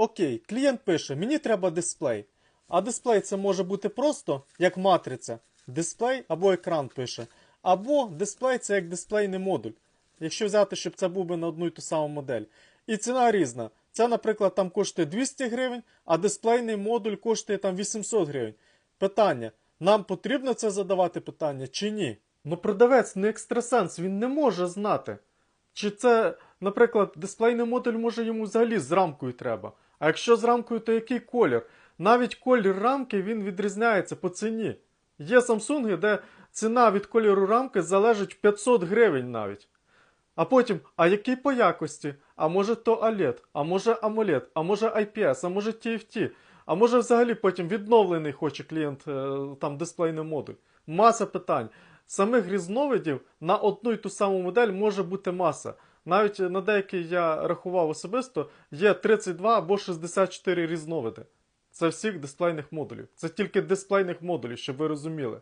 Окей, клієнт пише, мені треба дисплей. А дисплей це може бути просто як матриця. Дисплей або екран пише. Або дисплей це як дисплейний модуль. Якщо взяти, щоб це був би на одну і ту саму модель. І ціна різна. Це, наприклад, там коштує 200 гривень, а дисплейний модуль коштує там 800 гривень. Питання: нам потрібно це задавати питання чи ні? Ну, продавець не екстрасенс, він не може знати. Чи це, наприклад, дисплейний модуль може йому взагалі з рамкою треба. А якщо з рамкою, то який колір? Навіть колір рамки він відрізняється по ціні. Є Samsung, де ціна від кольору рамки залежить в 500 гривень навіть. А потім, а який по якості? А може то OLED, а може AMOLED, а може IPS, а може TFT, а може взагалі потім відновлений хоче клієнт е, там дисплейний модуль. Маса питань. Самих різновидів на одну й ту саму модель може бути маса. Навіть на деякі я рахував особисто, є 32 або 64 різновиди. Це всіх дисплейних модулів. Це тільки дисплейних модулів, щоб ви розуміли.